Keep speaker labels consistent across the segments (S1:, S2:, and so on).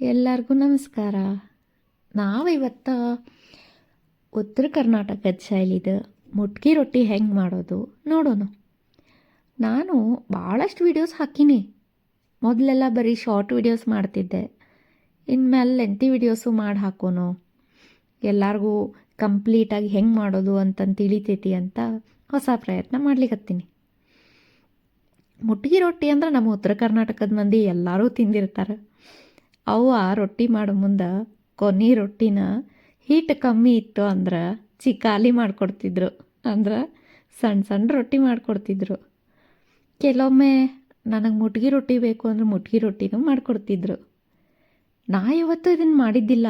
S1: ಎಲ್ಲರಿಗೂ ನಮಸ್ಕಾರ. ನಾವಿವತ್ತು ಉತ್ತರ ಕರ್ನಾಟಕದ ಶೈಲಿದು ಮುಟ್ಕಿ ರೊಟ್ಟಿ ಹೆಂಗೆ ಮಾಡೋದು ನೋಡೋಣ. ನಾನು ಭಾಳಷ್ಟು ವೀಡಿಯೋಸ್ ಹಾಕೀನಿ. ಮೊದಲೆಲ್ಲ ಬರೀ ಶಾರ್ಟ್ ವೀಡಿಯೋಸ್ ಮಾಡ್ತಿದ್ದೆ. ಇನ್ಮೇಲೆ ಲೆಂತಿ ವೀಡಿಯೋಸು ಮಾಡಿ ಹಾಕೋನು ಎಲ್ಲರಿಗೂ ಕಂಪ್ಲೀಟಾಗಿ ಹೆಂಗೆ ಮಾಡೋದು ಅಂತಂದು ತಿಳಿತೈತಿ ಅಂತ ಹೊಸ ಪ್ರಯತ್ನ ಮಾಡ್ಲಿಕತ್ತೀನಿ. ಮುಟ್ಗಿ ರೊಟ್ಟಿ ಅಂದ್ರೆ ನಮ್ಮ ಉತ್ತರ ಕರ್ನಾಟಕದ ಮಂದಿ ಎಲ್ಲರೂ ತಿಂದಿರ್ತಾರೆ. ಅವ್ವ ರೊಟ್ಟಿ ಮಾಡೋ ಮುಂದೆ ಕೊನೆ ರೊಟ್ಟಿನ ಹೀಟ್ ಕಮ್ಮಿ ಇತ್ತು ಅಂದ್ರೆ ಚಿಕಾಲಿ ಮಾಡಿಕೊಡ್ತಿದ್ರು. ಅಂದ್ರೆ ಸಣ್ಣ ಸಣ್ಣ ರೊಟ್ಟಿ ಮಾಡಿಕೊಡ್ತಿದ್ರು. ಕೆಲವೊಮ್ಮೆ ನನಗೆ ಮುಟ್ಗಿ ರೊಟ್ಟಿ ಬೇಕು ಅಂದ್ರೆ ಮುಟ್ಗಿ ರೊಟ್ಟಿನೂ ಮಾಡಿಕೊಡ್ತಿದ್ರು. ನಾ ಇವತ್ತು ಇದನ್ನು ಮಾಡಿದ್ದಿಲ್ಲ.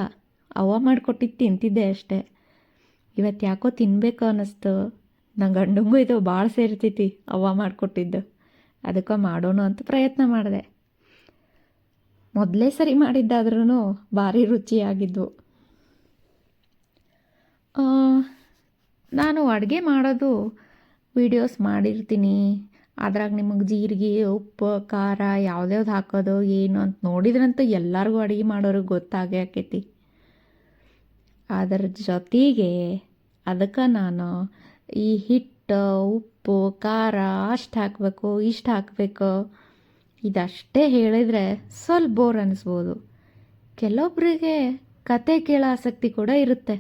S1: ಅವ್ವ ಮಾಡಿಕೊಟ್ಟಿದ್ದು ತಿಂತಿದ್ದೆ ಅಷ್ಟೇ. ಇವತ್ತು ಯಾಕೋ ತಿನ್ನಬೇಕು ಅನ್ನಿಸ್ತು ನನ್ನ ಗಂಡಂಗೂ ಇದು ಭಾಳ ಸೇರ್ತೈತಿ ಅವ್ವ ಮಾಡಿಕೊಟ್ಟಿದ್ದು. ಅದಕ್ಕೆ ಮಾಡೋಣ ಅಂತ ಪ್ರಯತ್ನ ಮಾಡಿದೆ. ಮೊದಲೇ ಸರಿ ಮಾಡಿದ್ದಾದ್ರೂ ಭಾರಿ ರುಚಿಯಾಗಿದ್ವು. ನಾನು ಅಡುಗೆ ಮಾಡೋದು ವೀಡಿಯೋಸ್ ಮಾಡಿರ್ತೀನಿ. ಅದ್ರಾಗ ನಿಮಗೆ ಜೀರಿಗೆ, ಉಪ್ಪು, ಖಾರ ಯಾವ್ದ್ಯಾವ್ದು ಹಾಕೋದು, ಏನು ಅಂತ ನೋಡಿದ್ರಂತೂ ಎಲ್ಲರಿಗೂ ಅಡುಗೆ ಮಾಡೋರಿಗೆ ಗೊತ್ತಾಗೇ ಆಕೈತಿ. ಅದರ ಜೊತೆಗೆ ಅದಕ್ಕೆ ನಾನು ಈ ಹಿಟ್ಟು, ಉಪ್ಪು, ಖಾರ ಅಷ್ಟು ಹಾಕಬೇಕು, ಇಷ್ಟು ಹಾಕಬೇಕು. ಇದಷ್ಟೇ ಹೇಳಿದರೆ ಸ್ವಲ್ಪ ಬೋರ್ ಅನ್ನಿಸ್ಬೋದು ಕೆಲವೊಬ್ಬರಿಗೆ ಕತೆ ಕೇಳೋ ಆಸಕ್ತಿ ಕೂಡ ಇರುತ್ತೆ.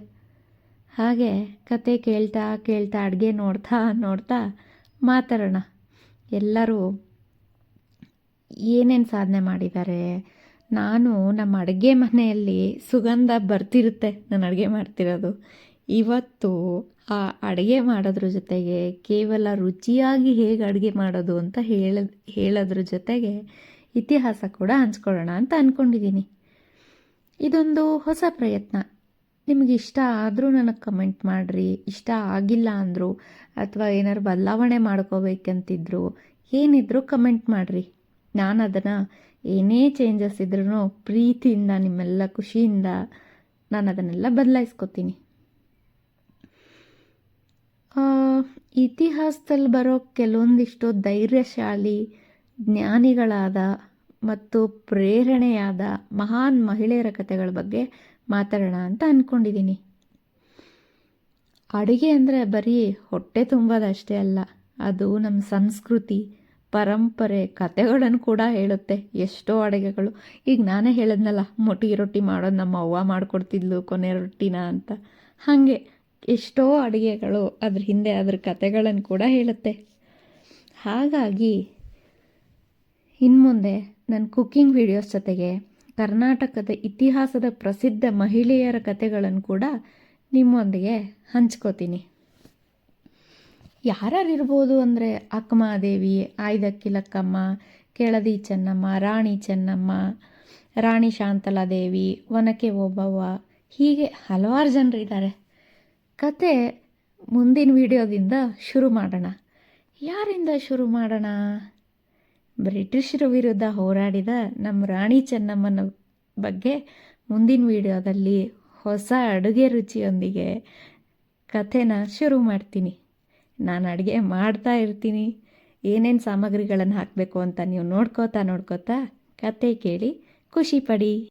S1: ಹಾಗೆ ಕತೆ ಕೇಳ್ತಾ ಕೇಳ್ತಾ ಅಡುಗೆ ನೋಡ್ತಾ ನೋಡ್ತಾ ಮಾತಾಡೋಣ. ಎಲ್ಲರೂ ಏನೇನು ಸಾಧನೆ ಮಾಡಿದ್ದಾರೆ? ನಾನು ನಮ್ಮ ಅಡುಗೆ ಮನೆಯಲ್ಲಿ ಸುಗಂಧ ಬರ್ತಿರುತ್ತೆ. ನಾನು ಅಡುಗೆ ಮಾಡ್ತಿರೋದು. ಇವತ್ತು ಅಡುಗೆ ಮಾಡೋದ್ರ ಜೊತೆಗೆ ಕೇವಲ ರುಚಿಯಾಗಿ ಹೇಗೆ ಅಡುಗೆ ಮಾಡೋದು ಅಂತ ಹೇಳ ಹೇಳೋದ್ರ ಜೊತೆಗೆ ಇತಿಹಾಸ ಕೂಡ ಹಂಚ್ಕೊಳ್ಳೋಣ ಅಂತ ಅಂದ್ಕೊಂಡಿದ್ದೀನಿ ಇದೊಂದು ಹೊಸ ಪ್ರಯತ್ನ. ನಿಮಗೆ ಇಷ್ಟ ಆದರೂ ನನಗೆ ಕಮೆಂಟ್ ಮಾಡಿರಿ. ಇಷ್ಟ ಆಗಿಲ್ಲ ಅಂದರು ಅಥವಾ ಏನಾದ್ರು ಬದಲಾವಣೆ ಮಾಡ್ಕೋಬೇಕಂತಿದ್ರು ಏನಿದ್ರು ಕಮೆಂಟ್ ಮಾಡಿರಿ. ನಾನು ಅದನ್ನು ಏನೇ ಚೇಂಜಸ್ ಇದ್ರೂ ಪ್ರೀತಿಯಿಂದ ನಿಮ್ಮೆಲ್ಲ ಖುಷಿಯಿಂದ ನಾನು ಅದನ್ನೆಲ್ಲ ಬದಲಾಯಿಸ್ಕೊತೀನಿ. ಆ, ಇತಿಹಾಸದಲ್ಲಿ ಬರೋ ಕೆಲವೊಂದಿಷ್ಟು ಧೈರ್ಯಶಾಲಿ ಜ್ಞಾನಿಗಳಾದ ಮತ್ತು ಪ್ರೇರಣೆಯಾದ ಮಹಾನ್ ಮಹಿಳೆಯರ ಕಥೆಗಳ ಬಗ್ಗೆ ಮಾತಾಡೋಣ ಅಂತ ಅಂದ್ಕೊಂಡಿದ್ದೀನಿ ಅಡುಗೆ ಅಂದರೆ ಬರೀ ಹೊಟ್ಟೆ ತುಂಬೋದಷ್ಟೇ ಅಲ್ಲ, ಅದು ನಮ್ಮ ಸಂಸ್ಕೃತಿ, ಪರಂಪರೆ ಕತೆಗಳನ್ನು ಕೂಡ ಹೇಳುತ್ತೆ ಎಷ್ಟೋ ಅಡುಗೆಗಳು. ಈಗ ನಾನೇ ಹೇಳಿದ್ನಲ್ಲ ಮೊಟ್ಟಿಗೆ ರೊಟ್ಟಿ ಮಾಡೋದು ನಮ್ಮ ಅವ್ವ ಮಾಡಿಕೊಡ್ತಿದ್ಲು ಕೊನೆ ರೊಟ್ಟಿನ ಅಂತ. ಹಾಗೆ. ಎಷ್ಟೋ ಅಡುಗೆಗಳು ಅದ್ರ ಹಿಂದೆ ಅದ್ರ ಕತೆಗಳನ್ನು ಕೂಡ ಹೇಳುತ್ತೆ. ಹಾಗಾಗಿ ಇನ್ನು ಮುಂದೆ ನನ್ನ ಕುಕ್ಕಿಂಗ್ ವಿಡಿಯೋಸ್ ಜೊತೆಗೆ ಕರ್ನಾಟಕದ ಇತಿಹಾಸದ ಪ್ರಸಿದ್ಧ ಮಹಿಳೆಯರ ಕತೆಗಳನ್ನು ಕೂಡ ನಿಮ್ಮೊಂದಿಗೆ ಹಂಚ್ಕೋತೀನಿ. ಯಾರ್ಯಾರು ಇರ್ಬೋದು ಅಂದರೆ ಅಕ್ಕಮಾದೇವಿ ಆಯ್ದಕ್ಕಿಲಕ್ಕಮ್ಮ, ಕೆಳದಿ ಚೆನ್ನಮ್ಮ, ರಾಣಿ ಚೆನ್ನಮ್ಮ, ರಾಣಿ ಶಾಂತಲಾದೇವಿ ಒನಕೆ ಓಬವ್ವ ಹೀಗೆ ಹಲವಾರು ಜನರು ಇದ್ದಾರೆ ಕತೆ ಮುಂದಿನ ವಿಡಿಯೋದಿಂದ ಶುರು ಮಾಡೋಣ. ಯಾರಿಂದ ಶುರು ಮಾಡೋಣ? ಬ್ರಿಟಿಷರ ವಿರುದ್ಧ ಹೋರಾಡಿದ ನಮ್ಮ ರಾಣಿ ಚೆನ್ನಮ್ಮನ ಬಗ್ಗೆ ಮುಂದಿನ ವಿಡಿಯೋದಲ್ಲಿ ಹೊಸ ಅಡುಗೆ ರುಚಿಯೊಂದಿಗೆ ಕಥೆನ ಶುರು ಮಾಡ್ತೀನಿ. ನಾನು ಅಡುಗೆ ಮಾಡ್ತಾ ಇರ್ತೀನಿ. ಏನೇನು ಸಾಮಗ್ರಿಗಳನ್ನು ಹಾಕಬೇಕು ಅಂತ ನೀವು ನೋಡ್ಕೋತಾ ನೋಡ್ಕೋತಾ ಕತೆ ಕೇಳಿ ಖುಷಿ ಪಡಿ.